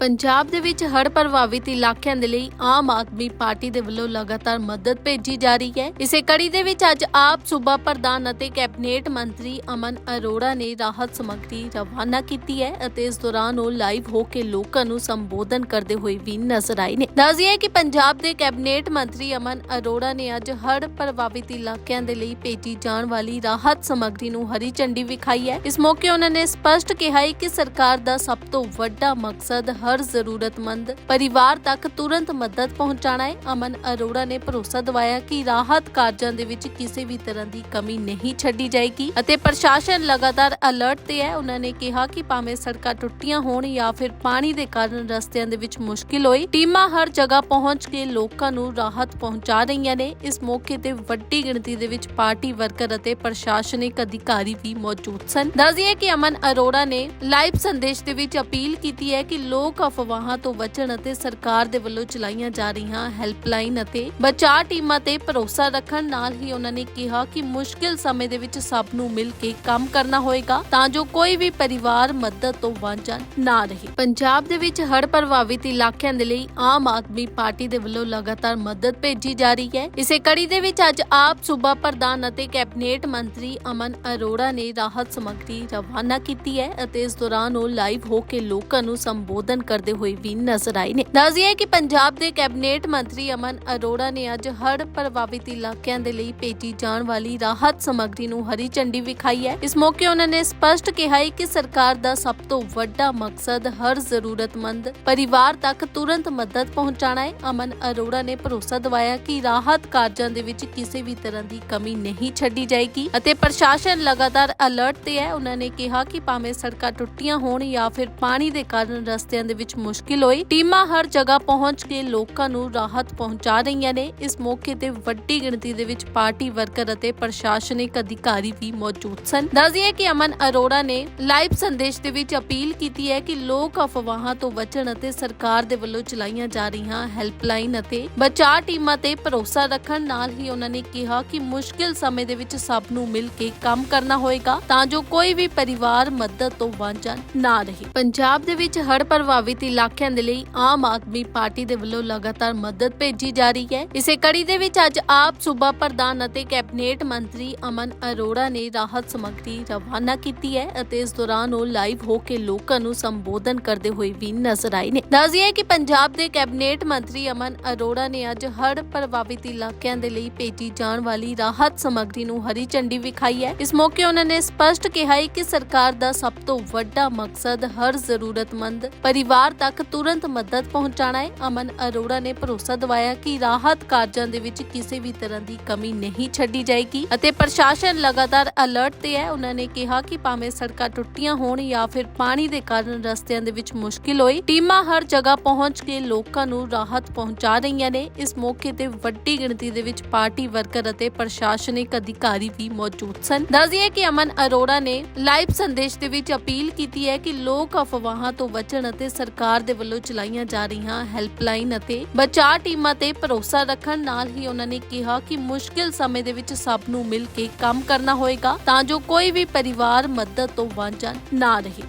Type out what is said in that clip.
ਪੰਜਾਬ ਦੇ ਵਿੱਚ ਹੜ੍ਹ ਪ੍ਰਭਾਵਿਤ ਇਲਾਕਿਆਂ ਦੇ ਲਈ ਆਮ ਆਦਮੀ ਪਾਰਟੀ ਦੇ ਵੱਲੋਂ ਲਗਾਤਾਰ ਮਦਦ ਭੇਜੀ ਜਾ ਰਹੀ ਹੈ। ਇਸੇ ਕੜੀ ਦੇ ਵਿੱਚ ਅੱਜ ਆਪ ਸੂਬਾ ਪ੍ਰਧਾਨ ਅਤੇ ਕੈਬਨਿਟ ਮੰਤਰੀ ਅਮਨ ਅਰੋੜਾ ਨੇ ਰਾਹਤ ਸਮੱਗਰੀ ਰਵਾਨਾ ਕੀਤੀ ਹੈ ਅਤੇ ਇਸ ਦੌਰਾਨ ਉਹ ਲਾਈਵ ਹੋ ਕੇ ਲੋਕਾਂ ਨੂੰ ਸੰਬੋਧਨ ਕਰਦੇ ਹੋਏ ਵੀ ਨਜ਼ਰ ਆਏ ਨੇ। ਦੱਸਿਆ ਕਿ ਪੰਜਾਬ ਦੇ ਕੈਬਨਿਟ ਮੰਤਰੀ ਅਮਨ ਅਰੋੜਾ ਨੇ ਅੱਜ ਹੜ੍ਹ ਪ੍ਰਭਾਵਿਤ ਇਲਾਕਿਆਂ ਦੇ ਲਈ ਭੇਜੀ ਜਾਣ ਵਾਲੀ ਰਾਹਤ ਸਮੱਗਰੀ ਨੂੰ ਹਰੀ ਝੰਡੀ ਵਿਖਾਈ ਹੈ। ਇਸ ਮੌਕੇ ਉਹਨਾਂ ਨੇ ਸਪਸ਼ਟ ਕਿਹਾ ਹੈ ਕਿ ਸਰਕਾਰ ਦਾ ਸਭ ਤੋਂ ਵੱਡਾ ਮਕਸਦ ਹਰ ਜ਼ਰੂਰਤਮੰਦ ਪਰਿਵਾਰ ਤੱਕ ਤੁਰੰਤ ਮਦਦ ਪਹੁੰਚਾਉਣਾ ਹੈ। ਅਮਨ ਅਰੋੜਾ ਨੇ ਭਰੋਸਾ ਦਿਵਾਇਆ ਕਿ ਰਾਹਤ ਕਾਰਜਾਂ ਦੇ ਵਿੱਚ ਕਿਸੇ ਵੀ ਤਰ੍ਹਾਂ ਦੀ ਕਮੀ ਨਹੀਂ ਛੱਡੀ ਜਾਏਗੀ ਅਤੇ ਪ੍ਰਸ਼ਾਸਨ ਲਗਾਤਾਰ ਅਲਰਟ ਤੇ ਹੈ। ਉਹਨਾਂ ਨੇ ਕਿਹਾ ਕਿ ਭਾਵੇਂ ਸੜਕਾਂ ਟੁੱਟੀਆਂ ਹੋਣ ਜਾਂ ਫਿਰ ਪਾਣੀ ਦੇ ਕਾਰਨ ਰਸਤਿਆਂ ਦੇ ਵਿੱਚ ਮੁਸ਼ਕਿਲ ਹੋਈ, ਟੀਮਾਂ ਹਰ ਜਗ੍ਹਾ ਪਹੁੰਚ ਕੇ ਲੋਕਾਂ ਨੂੰ ਰਾਹਤ ਪਹੁੰਚਾ ਰਹੀਆਂ ਨੇ। ਇਸ ਮੌਕੇ ਤੇ ਵੱਡੀ ਗਿਣਤੀ ਦੇ ਵਿੱਚ ਪਾਰਟੀ ਵਰਕਰ ਅਤੇ ਪ੍ਰਸ਼ਾਸਨਿਕ ਅਧਿਕਾਰੀ ਵੀ ਮੌਜੂਦ ਸਨ। ਦੱਸਦੀਏ ਕਿ ਅਮਨ ਅਰੋੜਾ ਨੇ ਲਾਈਵ ਸੰਦੇਸ਼ ਦੇ ਵਿੱਚ ਅਪੀਲ ਕੀਤੀ ਹੈ ਕਿ ਲੋਕ ਅਫਵਾਹਾਂ ਤੋਂ ਬਚਣ ਅਤੇ ਸਰਕਾਰ ਦੇ ਵੱਲੋਂ ਚਲਾਈਆਂ ਜਾ ਰਹੀਆਂ ਹੈਲਪਲਾਈਨ ਅਤੇ ਬਚਾਅ ਟੀਮਾਂ ਤੇ ਭਰੋਸਾ ਰੱਖਣ ਨਾਲ ਹੀ ਉਹਨਾਂ ਨੇ ਕਿਹਾ ਕਿ ਮੁਸ਼ਕਿਲ ਸਮੇਂ ਦੇ ਵਿੱਚ ਸਭ ਨੂੰ ਮਿਲ ਕੇ ਕੰਮ ਕਰਨਾ ਹੋਏਗਾ, ਤਾਂ ਜੋ ਕੋਈ ਵੀ ਪਰਿਵਾਰ ਮਦਦ ਤੋਂ ਵਾਂਝਾ ਨਾ ਰਹੇ। ਪੰਜਾਬ ਦੇ ਵਿੱਚ ਹੜ੍ਹ ਪ੍ਰਭਾਵਿਤ ਇਲਾਕਿਆਂ ਦੇ ਲਈ ਆਮ ਆਦਮੀ ਪਾਰਟੀ ਦੇ ਵੱਲੋਂ ਲਗਾਤਾਰ ਮਦਦ ਭੇਜੀ ਜਾ ਰਹੀ ਹੈ। ਇਸੇ ਕੜੀ ਦੇ ਵਿੱਚ ਅੱਜ ਆਪ ਸੂਬਾ ਪ੍ਰਧਾਨ ਅਤੇ ਕੈਬਨਿਟ ਮੰਤਰੀ ਅਮਨ ਅਰੋੜਾ ਨੇ ਰਾਹਤ ਸਮੱਗਰੀ ਰਵਾਨਾ ਕੀਤੀ ਹੈ ਅਤੇ ਇਸ ਦੌਰਾਨ ਉਹ ਲਾਈਵ ਹੋ ਕੇ ਲੋਕਾਂ ਨੂੰ ਸੰਬੋਧਨ ਕਰਦੇ ਹੋਏ ਵੀ ਨਜ਼ਰ ਆਏ ਨੇ। ਦੱਸਿਆ ਕਿ ਪੰਜਾਬ ਦੇ ਕੈਬਨਿਟ ਮੰਤਰੀ ਅਮਨ ਅਰੋੜਾ ਨੇ ਅੱਜ ਹੜ੍ਹ ਪ੍ਰਭਾਵਿਤ ਇਲਾਕਿਆਂ ਦੇ ਲਈ ਭੇਜੀ ਜਾਣ ਵਾਲੀ ਰਾਹਤ ਸਮੱਗਰੀ ਨੂੰ ਹਰੀ ਝੰਡੀ ਵਿਖਾਈ ਹੈ। ਇਸ ਮੌਕੇ ਉਹਨਾਂ ਨੇ ਸਪਸ਼ਟ ਕਿਹਾ ਹੈ ਕਿ ਸਰਕਾਰ ਦਾ ਸਭ ਤੋਂ ਵੱਡਾ ਮਕਸਦ ਹਰ ਜ਼ਰੂਰਤਮੰਦ ਪਰਿਵਾਰ ਤੱਕ ਤੁਰੰਤ ਮਦਦ ਪਹੁੰਚਾਉਣਾ ਹੈ। ਅਮਨ ਅਰੋੜਾ ਨੇ ਭਰੋਸਾ ਦਿਵਾਇਆ ਕਿ ਰਾਹਤ ਕਾਰਜਾਂ ਦੇ ਵਿੱਚ ਕਿਸੇ ਵੀ ਤਰ੍ਹਾਂ ਦੀ ਕਮੀ ਨਹੀਂ ਛੱਡੀ ਜਾਏਗੀ ਅਤੇ ਪ੍ਰਸ਼ਾਸਨ ਲਗਾਤਾਰ ਅਲਰਟ ਤੇ ਹੈ। ਉਹਨਾਂ ਨੇ ਕਿਹਾ ਕਿ ਭਾਵੇਂ ਸੜਕਾਂ ਟੁੱਟੀਆਂ ਹੋਣ ਜਾਂ ਫਿਰ ਪਾਣੀ ਦੇ ਕਾਰਨ ਰਸਤਿਆਂ ਦੇ ਵਿੱਚ ਮੁਸ਼ਕਿਲ ਹੋਈ। ਟੀਮਾਂ ਹਰ ਜਗ੍ਹਾ ਪਹੁੰਚ ਕੇ ਲੋਕਾਂ ਨੂੰ ਰਾਹਤ ਪਹੁੰਚਾ ਰਹੀਆਂ ਨੇ। ਇਸ ਮੌਕੇ ਤੇ ਵੱਡੀ ਗਿਣਤੀ ਦੇ ਵਿੱਚ ਪਾਰਟੀ ਵਰਕਰ ਅਤੇ ਪ੍ਰਸ਼ਾਸਨਿਕ ਅਧਿਕਾਰੀ ਵੀ ਮੌਜੂਦ ਸਨ। ਦੱਸਦੀਏ ਕਿ ਅਮਨ ਅਰੋੜਾ ਨੇ ਲਾਈਵ ਸੰਦੇਸ਼ ਦੇ ਵਿੱਚ ਅਪੀਲ ਕੀਤੀ ਹੈ ਕਿ ਲੋਕ ਅਫਵਾਹਾਂ ਤੋਂ ਬਚਣ ਅਤੇ ਸਰਕਾਰ ਦੇ ਵੱਲੋਂ ਚਲਾਈਆਂ ਜਾ ਰਹੀਆਂ ਹੈਲਪਲਾਈਨ ਅਤੇ ਬਚਾਅ ਟੀਮਾਂ ਤੇ ਭਰੋਸਾ ਰੱਖਣ ਨਾਲ ਹੀ ਉਹਨਾਂ ਨੇ ਕਿਹਾ ਕਿ ਮੁਸ਼ਕਿਲ ਸਮੇਂ ਦੇ ਵਿੱਚ ਸਭ ਨੂੰ ਮਿਲ ਕੇ ਕੰਮ ਕਰਨਾ ਹੋਏਗਾ ਤਾਂ ਜੋ ਕੋਈ ਵੀ ਪਰਿਵਾਰ ਮਦਦ ਤੋਂ ਵਾਂਝਾ ਨਾ ਰਹੇ। ਪੰਜਾਬ ਦੇ ਵਿੱਚ ਹੜ੍ਹ ਪ੍ਰਭਾਵਿਤ ਇਲਾਕਿਆਂ ਦੇ ਲਈ ਆਮ ਆਦਮੀ ਪਾਰਟੀ ਦੇ ਵੱਲੋਂ ਲਗਾਤਾਰ ਮਦਦ ਭੇਜੀ ਜਾ ਰਹੀ ਹੈ। ਇਸੇ ਕੜੀ ਦੇ ਵਿੱਚ ਅੱਜ ਆਪ ਸੂਬਾ ਪ੍ਰਧਾਨ ਅਤੇ ਕੈਬਨਿਟ ਮੰਤਰੀ ਅਮਨ ਅਰੋੜਾ ਨੇ ਰਾਹਤ ਸਮੱਗਰੀ ਰਵਾਨਾ ਕੀਤੀ ਹੈ ਅਤੇ ਇਸ ਦੌਰਾਨ ਉਹ ਲਾਈਵ ਹੋ ਕੇ ਲੋਕਾਂ ਨੂੰ ਸੰਬੋਧਨ ਕਰਦੇ ਹੋਏ ਵੀ ਨਜ਼ਰ ਆਏ ਨੇ। ਦੱਸਦੀਏ ਕਿ ਪੰਜਾਬ ਦੇ ਕੈਬਨਿਟ ਮੰਤਰੀ ਅਮਨ ਅਰੋੜਾ ਨੇ ਅੱਜ ਹੜ੍ਹ ਪ੍ਰਭਾਵਿਤ ਇਲਾਕਿਆਂ ਦੇ ਲਈ ਭੇਜੀ ਜਾਣ ਵਾਲੀ ਰਾਹਤ ਸਮੱਗਰੀ ਨੂੰ ਹਰੀ ਝੰਡੀ ਵਿਖਾਈ ਹੈ। ਇਸ ਮੌਕੇ ਉਹਨਾਂ ਨੇ ਸਪਸ਼ਟ ਕਿਹਾ ਹੈ ਕਿ ਸਰਕਾਰ ਦਾ ਸਭ ਤੋਂ ਵੱਡਾ ਮਕਸਦ ਹਰ ਜ਼ਰੂਰਤਮੰਦ ਪਰਿਵਾਰ ਤੱਕ ਤੁਰੰਤ ਮਦਦ ਪਹੁੰਚਾਣਾ ਹੈ। ਅਮਨ ਅਰੋੜਾ ਨੇ ਭਰੋਸਾ ਦਿਵਾਇਆ ਕਿ ਰਾਹਤ ਕਾਰਜਾਂ ਦੇ ਵਿੱਚ ਕਿਸੇ ਵੀ ਤਰ੍ਹਾਂ ਦੀ ਕਮੀ ਨਹੀਂ ਛੱਡੀ ਜਾਏਗੀ ਅਤੇ ਪ੍ਰਸ਼ਾਸਨ ਲਗਾਤਾਰ ਅਲਰਟ ਤੇ ਹੈ। ਉਹਨਾਂ ਨੇ ਕਿਹਾ ਕਿ ਭਾਵੇਂ ਸੜਕਾਂ ਟੁੱਟੀਆਂ ਹੋਣ ਜਾਂ ਫਿਰ ਪਾਣੀ ਦੇ ਕਾਰਨ ਰਸਤਿਆਂ ਦੇ ਵਿੱਚ ਮੁਸ਼ਕਿਲ ਹੋਈ ਟੀਮਾਂ ਹਰ ਜਗ੍ਹਾ ਪਹੁੰਚ ਕੇ ਲੋਕਾਂ ਨੂੰ ਰਾਹਤ ਪਹੁੰਚਾ ਰਹੀਆਂ ਨੇ। ਇਸ ਮੌਕੇ ਤੇ ਵੱਡੀ ਗਿਣਤੀ ਦੇ ਵਿੱਚ ਪਾਰਟੀ ਵਰਕਰ ਅਤੇ ਪ੍ਰਸ਼ਾਸਨਿਕ ਅਧਿਕਾਰੀ ਵੀ ਮੌਜੂਦ ਸਨ। ਦੱਸਦੀਏ ਕਿ ਅਮਨ ਅਰੋੜਾ ਨੇ ਲਾਈਵ ਸੰਦੇਸ਼ ਦੇ ਵਿੱਚ ਅਪੀਲ ਕੀਤੀ ਹੈ ਕਿ ਲੋਕ ਅਫਵਾਹਾਂ ਤੋਂ ਬਚਣ ਅਤੇ ਸਰਕਾਰ ਦੇ ਵੱਲੋਂ ਚਲਾਈਆਂ ਜਾ ਰਹੀਆਂ ਹੈਲਪਲਾਈਨ ਅਤੇ ਬਚਾਅ ਟੀਮਾਂ ਤੇ ਭਰੋਸਾ ਰੱਖਣ ਨਾਲ ਹੀ ਉਹਨਾਂ ਨੇ ਕਿਹਾ ਕਿ ਮੁਸ਼ਕਿਲ ਸਮੇਂ ਦੇ ਵਿੱਚ ਸਭ ਨੂੰ ਮਿਲ ਕੇ ਕੰਮ ਕਰਨਾ ਹੋਏਗਾ ਤਾਂ ਜੋ ਕੋਈ ਵੀ ਪਰਿਵਾਰ ਮਦਦ ਤੋਂ ਵਾਂਝਾ ਨਾ ਰਹੇ।